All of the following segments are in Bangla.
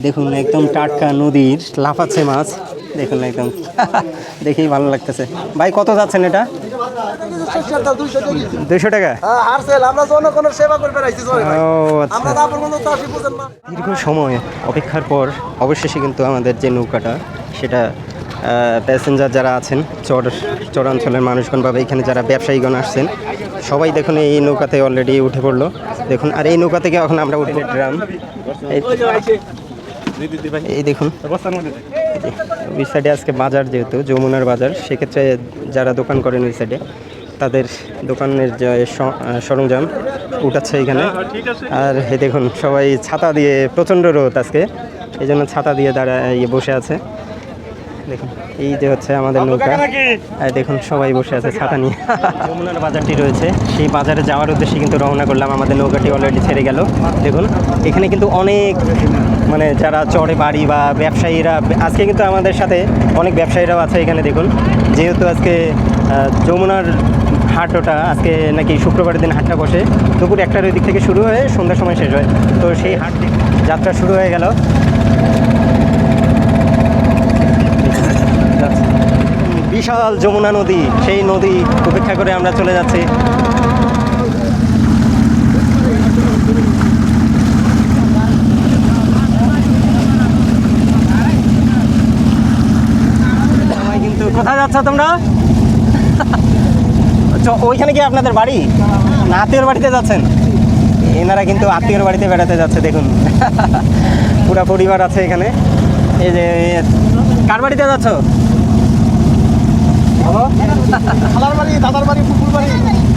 দেখুন একদম টাটকা নদীর লাফাচ্ছে মাছ। দেখুন একদম দেখেই ভালো লাগতেছে। ভাই, কত যাচ্ছেন এটা? দুশো টাকা? আচ্ছা। দীর্ঘ সময় অপেক্ষার পর অবশেষে কিন্তু আমাদের যে নৌকাটা, সেটা প্যাসেঞ্জার যারা আছেন, চর, চরাঞ্চলের মানুষগণ বা এখানে যারা ব্যবসায়ীগণ আসছেন, সবাই দেখুন এই নৌকাতে অলরেডি উঠে পড়ল। দেখুন, আর এই নৌকা থেকে এখন আমরা উঠে ড্রাম এই দেখুন। ওই সাইডে আজকে বাজার যেহেতু যমুনার বাজার সেক্ষেত্রে যারা দোকান করেন ওই সাইডে তাদের দোকানের যে সরঞ্জাম উঠাচ্ছে এখানে। আর এই দেখুন সবাই ছাতা দিয়ে প্রচণ্ড রোদ আজকে। এই জন্য ছাতা দিয়ে দাঁড়া ইয়ে বসে আছে। দেখুন এই যে হচ্ছে আমাদের নৌকা। দেখুন সবাই বসে আছে ছাতা নিয়ে। যমুনার বাজারটি রয়েছে। সেই বাজারে যাওয়ার উদ্দেশ্যে কিন্তু রওনা করলাম। আমাদের নৌকাটি অলরেডি ছেড়ে গেল। দেখুন এখানে কিন্তু অনেক মানে যারা চড়ে বাড়ি বা ব্যবসায়ীরা আজকে কিন্তু আমাদের সাথে অনেক ব্যবসায়ীরাও আছে এখানে দেখুন। যেহেতু আজকে যমুনার হাট ওটা আজকে নাকি শুক্রবারের দিন হাটটা বসে। দুপুর একটার ওই দিক থেকে শুরু হয়ে সন্ধ্যার সময় শেষ হয়। তো সেই হাট যাত্রা শুরু হয়ে গেল। বিশাল যমুনা নদী, সেই নদী উপেক্ষা করে আমরা চলে যাচ্ছি। কোথায় যাচ্ছ তোমরা? ওইখানে কি আপনাদের বাড়ি? না, আত্মীয়র বাড়িতে যাচ্ছেন? এনারা কিন্তু আত্মীয়র বাড়িতে বেড়াতে যাচ্ছে, দেখুন। পুরা পরিবার আছে এখানে। এই যে, কার বাড়িতে যাচ্ছ?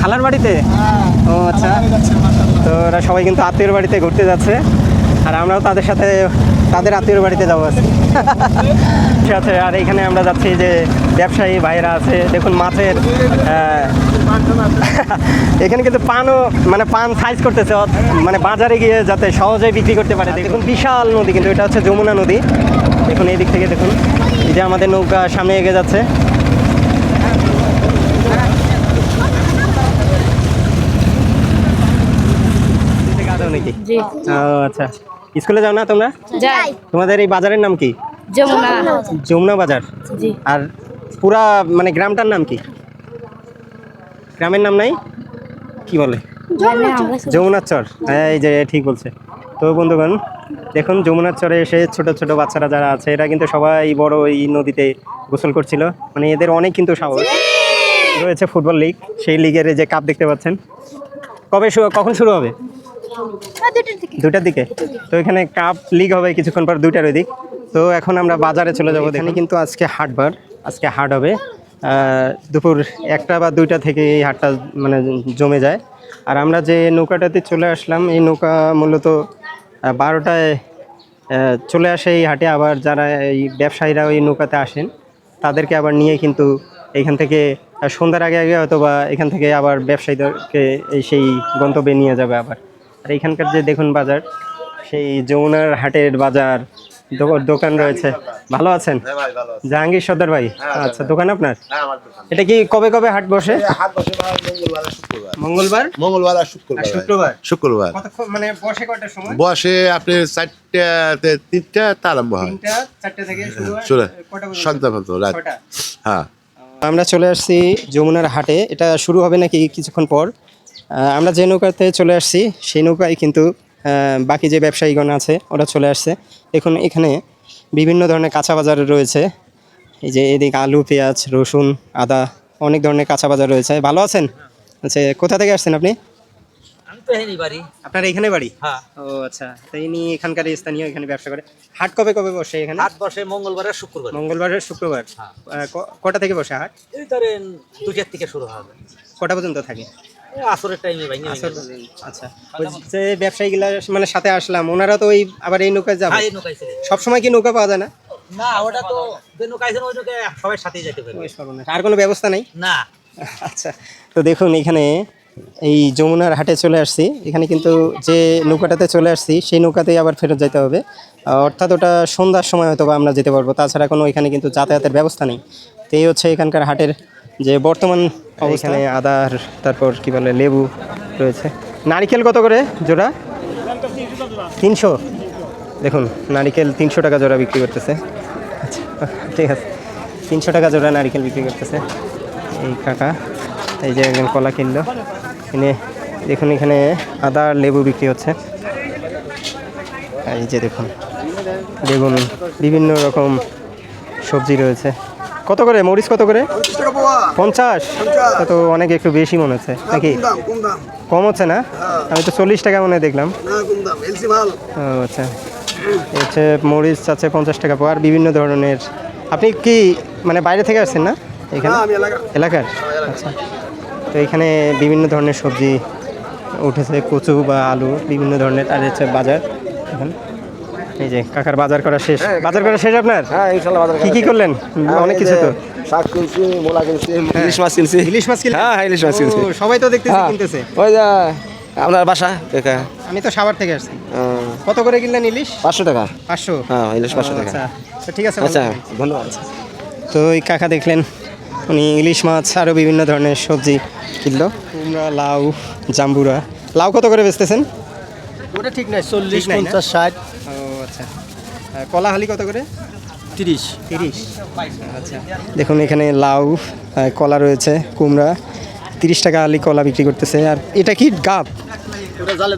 খালার বাড়িতে? ও আচ্ছা। তো ওরা সবাই কিন্তু আত্মীয়র বাড়িতে ঘুরতে যাচ্ছে। আর আমরাও তাদের সাথে তাদের আত্মীয়র বাড়িতে যাব আজকে। ঠিক আছে আর এখানে আমরা যাচ্ছি যে ব্যবসায়ী ভাইরা আছে। দেখুন মাছের এখানে কিন্তু পানও মানে পান সাইজ করতেছে। মানে বাজারে গিয়ে যাতে সহজেই বিক্রি করতে পারে। দেখুন বিশাল নদী কিন্তু এটা হচ্ছে যমুনা নদী। দেখুন এই দিক থেকে দেখুন। এই যে আমাদের নৌকা সামনে এগিয়ে যাচ্ছে থেকে আদৌ নাকি? ও আচ্ছা। স্কুলে যাও না তোমরা? যাই। তোমাদের এই বাজারের নাম কি? যমুনা। যমুনা বাজার। আর পুরা মানে গ্রামটার নাম কি? গ্রামের নাম নাই? কি বলে? জানি আমরা সব- যমুনার চর হ্যাঁ এই যে ঠিক বলছে। তো বন্ধুগণ দেখুন যমুনার চরে এসে ছোট ছোট বাচ্চারা যারা আছে এরা কিন্তু সবাই বড় এই নদীতে গোসল করছিল। মানে এদের অনেক কিন্তু সাহস। রয়েছে ফুটবল লিগ। সেই লিগের যে কাপ দেখতে পাচ্ছেন। কবে কখন শুরু হবে? দুটার দিকে। তো এখানে কাপ লিগ হবে কিছুক্ষণ পর দুইটার ওই দিক তো এখন আমরা বাজারে চলে যাব। এখানে কিন্তু আজকে হাটবার আজকে হাট হবে। দুপুর একটা বা দুইটা থেকে এই হাটটা মানে জমে যায়। আর আমরা যে নৌকাটাতে চলে আসলাম এই নৌকা মূলত বারোটায় চলে আসে এই হাটে। আবার যারা এই ব্যবসায়ীরা ওই নৌকাতে আসেন তাদেরকে আবার নিয়ে কিন্তু এখান থেকে সন্ধ্যার আগে আগে হয়তো বা এখান থেকে আবার ব্যবসায়ীদেরকে এই সেই গন্তব্যে নিয়ে যাবে আবার। আর এখানকার যে দেখুন বাজার সেই যমুনার হাটের বাজার দোকান রয়েছে। ভালো আছেন? জাহাঙ্গীর সর্দার ভাই? আচ্ছা দোকান আপনার? এটা কি কবে কবে হাট বসে? মঙ্গলবার শুক্রবার। মঙ্গলবার? আর শুক্রবার শুক্রবার? শুক্রবার। মানে বসে কয়টার সময়? বসে আপনি চারটা তিনটা তা আরম্ভ হয়। হয় কটা পর্যন্ত? রাত। হ্যাঁ। আমরা চলে আসছি যমুনার হাটে। এটা শুরু হবে নাকি কিছুক্ষণ পর? আমরা যে নৌকাতে চলে আসছি সেই নৌকায় কিন্তু বাকি যে ব্যবসায়ীগণ আছে ওরা চলে আসছে। দেখুন এখানে বিভিন্ন ধরনের কাঁচা বাজার রয়েছে। এই যে এদিকে আলু পেঁয়াজ রসুন আদা অনেক ধরনের কাঁচা বাজার রয়েছে। ভালো আছেন? আচ্ছা কোথা থেকে আসছেন আপনি? আপনার এখানে বাড়ি? হ্যাঁ। ও আচ্ছা। তো ইনি এখানকার স্থানীয় এখানে ব্যবসা করে। হাট কবে কবে বসে এখানে? হাট বসে মঙ্গলবার আর শুক্রবার। মঙ্গলবার আর শুক্রবার। হ্যাঁ। কটা থেকে বসে হাট? এই ধরেন দুটার থেকে শুরু হবে। কটা পর্যন্ত থাকে? আসরের টাইমে ভাই আচ্ছা। যে ব্যবসায়ীগুলা মানে সাথে আসলাম ওনারা তো ওই আবার এই নৌকায় যাবে? হ্যাঁ ছিল সবসময় কি নৌকা পাওয়া যায় না? না ওটা তো যে নৌকায় ছিল ওই নৌকায় সবাই সাথেই যেতে পারবে। আর কোনো ব্যবস্থা নেই? না। আচ্ছা তো দেখুন এখানে এই যমুনার হাটে চলে আসছি। এখানে কিন্তু যে নৌকাটাতে চলে আসছি সেই নৌকাতেই আবার ফেরত যেতে হবে। অর্থাৎ ওটা সন্ধ্যার সময় হয়তো বা আমরা যেতে পারব। তাছাড়া কোনো এখানে কিন্তু যাতায়াতের ব্যবস্থা নেই। তো এই হচ্ছে এখানকার হাটের যে বর্তমান এখানে আদার, তারপর কি বলে, লেবু রয়েছে। নারিকেল কত করে জোড়া? তিনশো। দেখুন, নারিকেল তিনশো টাকা জোড়া বিক্রি করতেছে। আচ্ছা ঠিক আছে। তিনশো টাকা জোড়া নারিকেল বিক্রি করতেছে। এই কাকা, এই যে একজন কলা কিনলো। কিনে দেখুন, এখানে আদা, লেবু বিক্রি হচ্ছে। এই যে দেখুন, বেগুন, বিভিন্ন রকম সবজি রয়েছে। কত করে? মরিচ কত করে? পঞ্চাশ তা তো অনেক একটু বেশি মনে হচ্ছে নাকি? কম হচ্ছে না? আমি তো চল্লিশ টাকা মনে দেখলাম। আচ্ছা। হচ্ছে মরিচ আছে পঞ্চাশ টাকা পাওয়ার বিভিন্ন ধরনের। আপনি কি মানে বাইরে থেকে আসছেন না এখানে? এলাকার। আচ্ছা। তো এখানে বিভিন্ন ধরনের সবজি উঠেছে কচু বা আলু বিভিন্ন ধরনের আর হচ্ছে বাজার এখন। এই যে কাকার বাজার করা শেষ। বাজার করা শেষ আপনার? হ্যাঁ ইনশাল্লাহ বাজার কি কি করলেন? অনেক কিছু তো। শাক কিনছি মোলা কিনছি ইলিশ মাছ কিনছি। ইলিশ মাছ কিনলেন? হ্যাঁ হ্যাঁ ইলিশ মাছ কিনছি। সবাই তো দেখতেছি হ্যাঁ। কিনতেছে। ওই যে আপনার বাসা একা? আমি তো সাভার থেকে আসছি। কত করে কিনলেন ইলিশ? পাঁচশো টাকা। পাঁচশো? হ্যাঁ ইলিশ পাঁচশো টাকা। আচ্ছা ঠিক আছে আচ্ছা ধন্যবাদ। তো ওই কাকা দেখলেন উনি ইলিশ মাছ আরও বিভিন্ন ধরনের সবজি কিনলো। কুমড়া লাউ জাম্বুরা। লাউ কত করে বেচতেছেন? ওটা ঠিক নাই চল্লিশ নাই পঞ্চাশ ষাট। আচ্ছা। কলা হালি কত করে? তিরিশ। তিরিশ। আচ্ছা। দেখুন এখানে লাউ কলা রয়েছে কুমড়া। তিরিশ টাকা আলি কলা বিক্রি করতেছে। আর এটা কি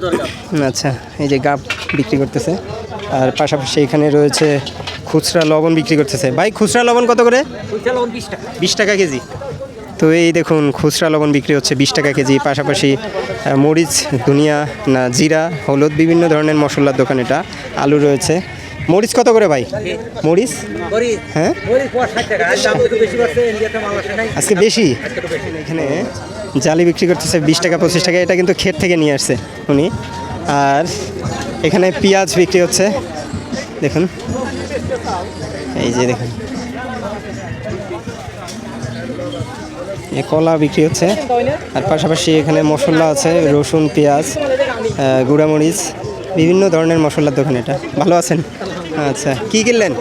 দরকার আচ্ছা এই যে গাব বিক্রি করতেছে। আর পাশাপাশি এখানে রয়েছে খুচরা লবণ বিক্রি করতেছে। ভাই খুচরা লবণ কত করে? বিশ টাকা। বিশ টাকা কেজি। তো এই দেখুন, খুচরা লবণ বিক্রি হচ্ছে বিশ টাকা কেজি। পাশাপাশি মরিচ, ধনিয়া, না, জিরা, হলুদ, বিভিন্ন ধরনের মশলার দোকান এটা। আলু রয়েছে। মরিচ কত করে ভাই? মরিচ? হ্যাঁ? আজকে বেশি? এখানে জালি বিক্রি করতেছে বিশ টাকা, পঁচিশ টাকা, এটা কিন্তু ক্ষেত থেকে নিয়ে আসছে উনি। আর এখানে পেঁয়াজ বিক্রি হচ্ছে। দেখুন। এই যে দেখুন। কলা বিক্রি হচ্ছে। আর পাশাপাশি এখানে মশলা আছে, রসুন, পেঁয়াজ গুঁড়ামরিচ, বিভিন্ন ধরনের মশলার দোকান এটা। ভালো আছেন? আচ্ছা কি কিনলেন?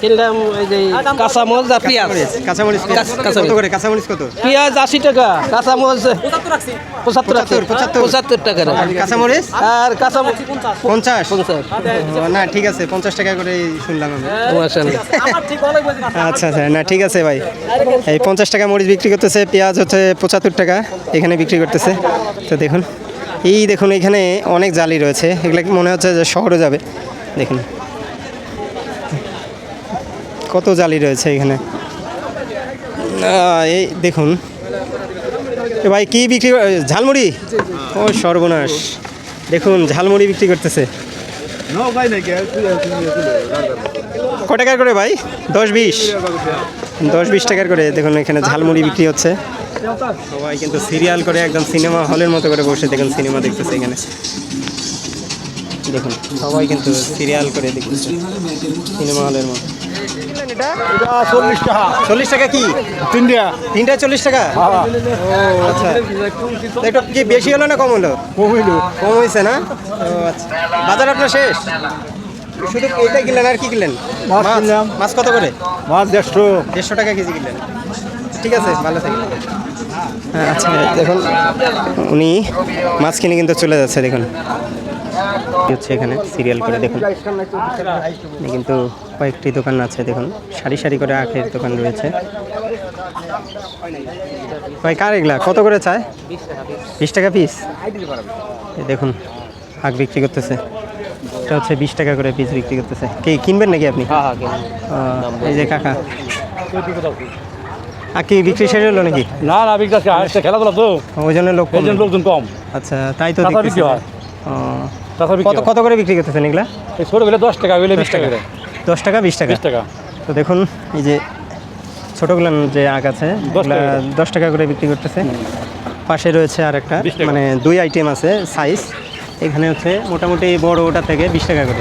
কিনলাম ওই যে কাঁচামরিচ আর পেঁয়াজ। কাঁচামরিচ কাঁচা- কত করে? কাঁচামরিচ কত? পেঁয়াজ আশি টাকা কাঁচামরিচ পঁচাত্তর পঁচাত্তর, পঁচাত্তর। পঁচাত্তর টাকা কাঁচামরিচ? আর কাঁচামরিচ পঞ্চাশ। পঞ্চাশ? না ঠিক আছে পঞ্চাশ টাকা করে শুনলাম আমি। আচ্ছা আচ্ছা না ঠিক আছে ভাই। এই পঞ্চাশ টাকা মরিচ বিক্রি করতেছে পেঁয়াজ হচ্ছে পঁচাত্তর টাকা এখানে বিক্রি করতেছে। তো দেখুন এই দেখুন এখানে অনেক জালি রয়েছে। এগুলো কি মনে হচ্ছে যে শহরে যাবে? দেখুন। কত জালি রয়েছে এখানে? এই দেখুন। এ ভাই কি বিক্রি ঝালমুড়ি? ও সর্বনাশ। দেখুন ঝালমুড়ি বিক্রি করতেছে। ক টাকার করে ভাই? দশ বিশ? দশ বিশ টাকার করে দেখুন এখানে ঝালমুড়ি বিক্রি হচ্ছে। সবাই কিন্তু সিরিয়াল করে একদম সিনেমা হলের মতো করে বসে দেখুন সিনেমা দেখতেছে এখানে। দেখুন সবাই কিন্তু সিরিয়াল করে দেখতেছে সিনেমা হলের মতো। চল্লিশ টাকা। চল্লিশ টাকা কি? তিনটা। তিনটা চল্লিশ টাকা? ও আচ্ছা। তো একটু কি বেশি হলো না কম হলো? কম হয়েছে না? ও আচ্ছা। বাজার আপনার শেষ? শুধু কিনলেন আর কি কিনলেন? মাছ কিনলাম। মাছ কত করে? মাছ দেড়শো। দেড়শো টাকা কেজি কিনলেন। ঠিক আছে ভালো থাকবেন আচ্ছা। দেখুন। উনি মাছ কিনে কিন্তু চলে যাচ্ছে দেখুন। হচ্ছে এখানে সিরিয়াল করে দেখুন। কিন্তু কয়েকটি দোকান আছে দেখুন। সারি সারি করে আখের দোকান রয়েছে। ভাই কার এগুলা? কত করে চায়? বিশ টাকা পিস এই দেখুন আখ বিক্রি করতেছে। এটা হচ্ছে বিশ টাকা করে পিস বিক্রি করতেছে। কে কিনবেন নাকি আপনি? এই যে কাকা। আর কি বিক্রি শেষ হলো নাকি? না না আজকে খেলাধুলা তো। ওই জন্য লোক লোকজন কম। আচ্ছা তাই তো। বিক্রি হয়। তাছাড়া কত কত করে বিক্রি করতেছেন এগুলা? এই ছোট বেলে দশ টাকা বেলে বিশ টাকা করে। দশ টাকা বিশ টাকা? বিশ টাকা। তো দেখুন এই যে ছোটোগুলো যে আঁক আছে দশ টাকা করে। বিক্রি করতেছে। পাশে রয়েছে আর একটা মানে দুই আইটেম আছে সাইজ এখানে হচ্ছে মোটামুটি বড় ওটা থেকে বিশ টাকা করে।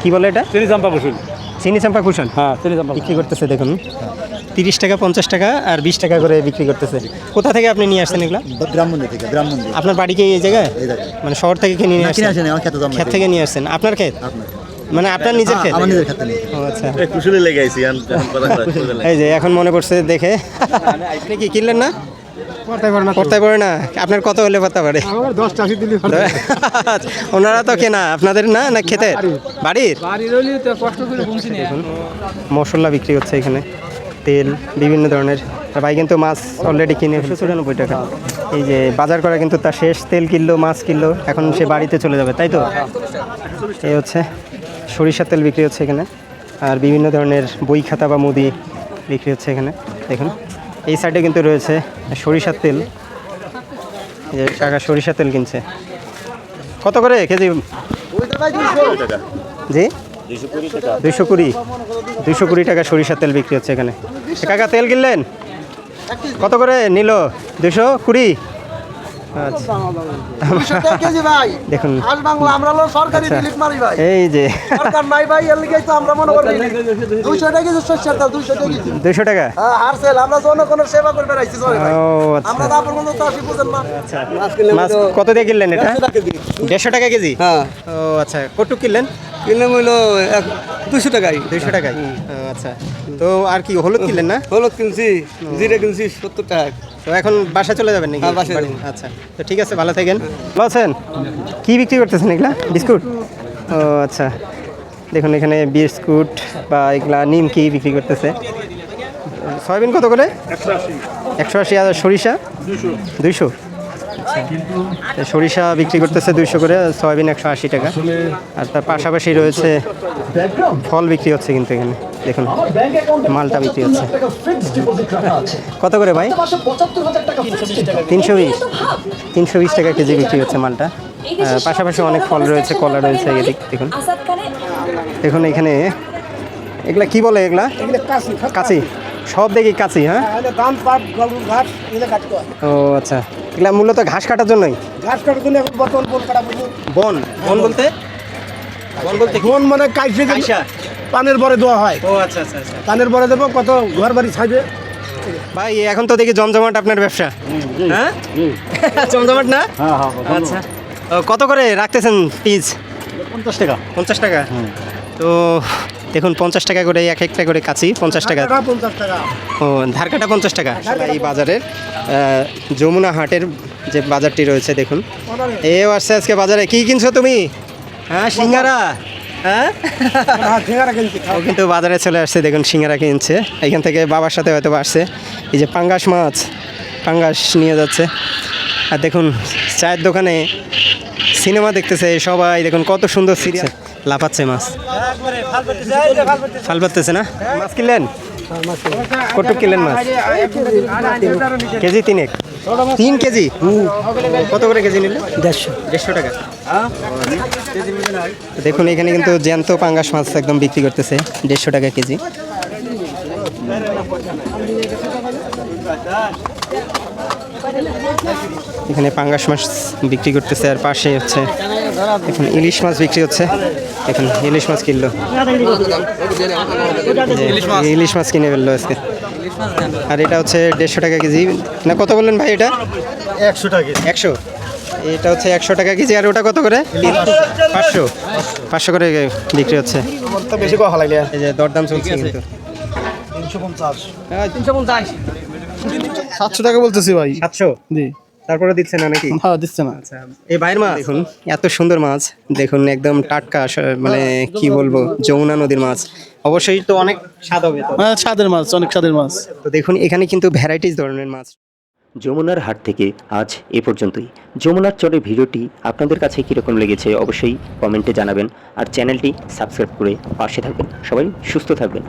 কি বলে এটা? চিনি চাম্পা চিনি চাম্পা কুশন? হ্যাঁ চিনি চাম্পা বিক্রি করতেছে দেখুন। তিরিশ টাকা পঞ্চাশ টাকা আর বিশ টাকা করে বিক্রি করতেছে। কোথা থেকে আপনি নিয়ে আসছেন এগুলা? গ্রাম থেকে গ্রাম আপনার বাড়ি কি এই জায়গায়? মানে শহর থেকে কিনে নিয়ে আসছেন? খেতে ক্ষেত থেকে নিয়ে আসছেন। আপনার ক্ষেত? মানে আপনার নিজের ক্ষেত? আমার নিজের খেতে ও আচ্ছা। কুশলে লেগে আইছি এই যে এখন মনে পড়ছে দেখে। আপনি কি কিনলেন না? করতে পারে না আপনার কত হলে পড়তে পারে? ওনারা তো কেনা আপনাদের না না খেতে বাড়ির। মশলা বিক্রি হচ্ছে এখানে তেল বিভিন্ন ধরনের। ভাই কিন্তু মাছ অলরেডি কিনে একশো চুরানব্বই টাকা। এই যে বাজার করা কিন্তু তার শেষ তেল কিনলো মাছ কিনলো এখন সে বাড়িতে চলে যাবে তাই তো? এই হচ্ছে সরিষার তেল বিক্রি হচ্ছে এখানে। আর বিভিন্ন ধরনের বই খাতা বা মুদি বিক্রি হচ্ছে এখানে দেখুন। এই সাইডে কিন্তু রয়েছে সরিষার তেল। যে কাকা সরিষার তেল কিনছে। কত করে কেজি? জি? দুইশো কুড়ি। দুইশো কুড়ি টাকা সরিষার তেল বিক্রি হচ্ছে এখানে। কাকা তেল কিনলেন? কত করে নিল? দুশো কুড়ি? দেখুন। আজ বাংলা আমরা হলো সরকারি আচ্ছা। মারি ভাই। এই যে। সরকার নাই ভাই এর লিগেই তো আমরা মনে করি। দুইশো টাকা? হ্যাঁ হারসেল সেবা করে বেড়াইছি সবাই ভাই। ও আচ্ছা। আমরা তারপর তো আসি বুঝেন না। আচ্ছা। মাছ কত দিয়ে কিনলেন এটা? দেড়শো টাকা কেজি? হ্যাঁ। ও আচ্ছা। কটুক কিনলেন? কিনলে হইল দুশো টাকাই। দুইশো টাকায় ও, আচ্ছা। তো আর কি হলুদ কিনলেন না? হলুদ কিনছি জিরে কিনছি সত্তর টাকা। তো এখন বাসা চলে যাবেন নাকি? হ্যাঁ, বাসায় আচ্ছা। তো ঠিক আছে ভালো থাকেন। ভালো আছেন? কি বিক্রি করতেছেন এগুলা? বিস্কুট? ও আচ্ছা। দেখুন এখানে বিস্কুট বা এগুলা নিমকি বিক্রি করতেছে। সয়াবিন কত করে? একশো আশি। আর সরিষা? দুইশো। আচ্ছা। সরিষা বিক্রি করতেছে দুইশো করে সয়াবিন একশো আশি টাকা। আর তার পাশাপাশি রয়েছে ফল বিক্রি হচ্ছে কিন্তু এখানে দেখুন। মালটা বিক্রি হচ্ছে। কত করে ভাই? তিনশো বিশ তিনশো বিশ। টাকা কেজি বিক্রি হচ্ছে মালটা। পাশাপাশি অনেক ফল রয়েছে কলা রয়েছে এদিক দেখুন। দেখুন এখানে এগুলা কি বলে এগুলা? কাঁচি সব দেখি কাঁচি হ্যাঁ? ধান পাট গরুর ঘাস এগুলো কাজ করে। ও আচ্ছা। এগুলা মূলত ঘাস কাটার জন্যই? ঘাস কাটার জন্য এখন বর্তমান বন কাটা বন? বন বলতে? বন বলতে বন মানে কাইছে যে পানের বরে দেওয়া হয়। ও আচ্ছা আচ্ছা আচ্ছা। পানের বরে দেবো কত ঘর বাড়ি ছাইবে ভাই এখন তো দেখি জমজমাট আপনার ব্যবসা। হ্যাঁ? জমজমাট না? আচ্ছা। ও, কত করে রাখতেছেন পিস? পঞ্চাশ টাকা। পঞ্চাশ টাকা? তো দেখুন পঞ্চাশ টাকা করে এক একটা করে কাছি পঞ্চাশ টাকা। ও ধার কাটা পঞ্চাশ টাকা। এই বাজারের যমুনা হাটের যে বাজারটি রয়েছে দেখুন। এ আসছে আজকে বাজারে। কি কিনছো তুমি? হ্যাঁ সিঙ্গারা? হ্যাঁ? হ্যাঁ ও কিন্তু বাজারে চলে আসছে দেখুন সিঙ্গারা কিনছে। এখান থেকে বাবার সাথে হয়তো আসছে। এই যে পাঙ্গাস মাছ পাঙ্গাস নিয়ে যাচ্ছে। আর দেখুন চায়ের দোকানে সিনেমা দেখতেছে সবাই দেখুন কত সুন্দর সিরিয়াল। লাফাচ্ছে মাছ। ফাল না? মাছ কিনলেন? কত কিনলেন মাছ? কেজি তিনেক। তিন কেজি? কত করে কেজি নিলেন? দেড়শো। দেড়শো টাকা। দেখুন এখানে কিন্তু জ্যান্ত পাঙ্গাস মাছ একদম বিক্রি করতেছে। দেড়শো টাকা কেজি। এখানে পাঙ্গাস মাছ বিক্রি করতেছে আর পাশে হচ্ছে এখন ইলিশ মাছ বিক্রি হচ্ছে। এখন ইলিশ মাছ কিনলো। ইলিশ মাছ। কিনে ফেলল আজকে। আর এটা হচ্ছে দেড়শো টাকা কেজি। না কত বললেন ভাই এটা? একশো টাকা একশো? এটা হচ্ছে একশো টাকা কেজি আর ওটা কত করে? পাঁচশো। পাঁচশো করে বিক্রি হচ্ছে। তো বেশি কথা লাগলে। এই দরদাম চলছে কিন্তু। তিনশো পঞ্চাশ। তিনশো পঞ্চাশ। সাতশো টাকা বলতেছি ভাই। সাতশো? জি। তারপরে দিচ্ছে না নাকি? হ্যাঁ দিচ্ছে না। আচ্ছা এই বাইরের মাছ? দেখুন এত সুন্দর মাছ। দেখুন একদম টাটকা মানে কি বলব যমুনা নদীর মাছ। অবশ্যই তো অনেক স্বাদ হবে তো। হ্যাঁ স্বাদের মাছ অনেক স্বাদের মাছ। তো দেখুন এখানে কিন্তু ভ্যারাইটিস ধরনের মাছ। যমুনার হাট থেকে আজ এ পর্যন্তই। যমুনার চরে ভিডিওটি আপনাদের কাছে কীরকম লেগেছে অবশ্যই কমেন্টে জানাবেন আর চ্যানেলটি সাবস্ক্রাইব করে পাশে থাকবেন। সবাই সুস্থ থাকবেন।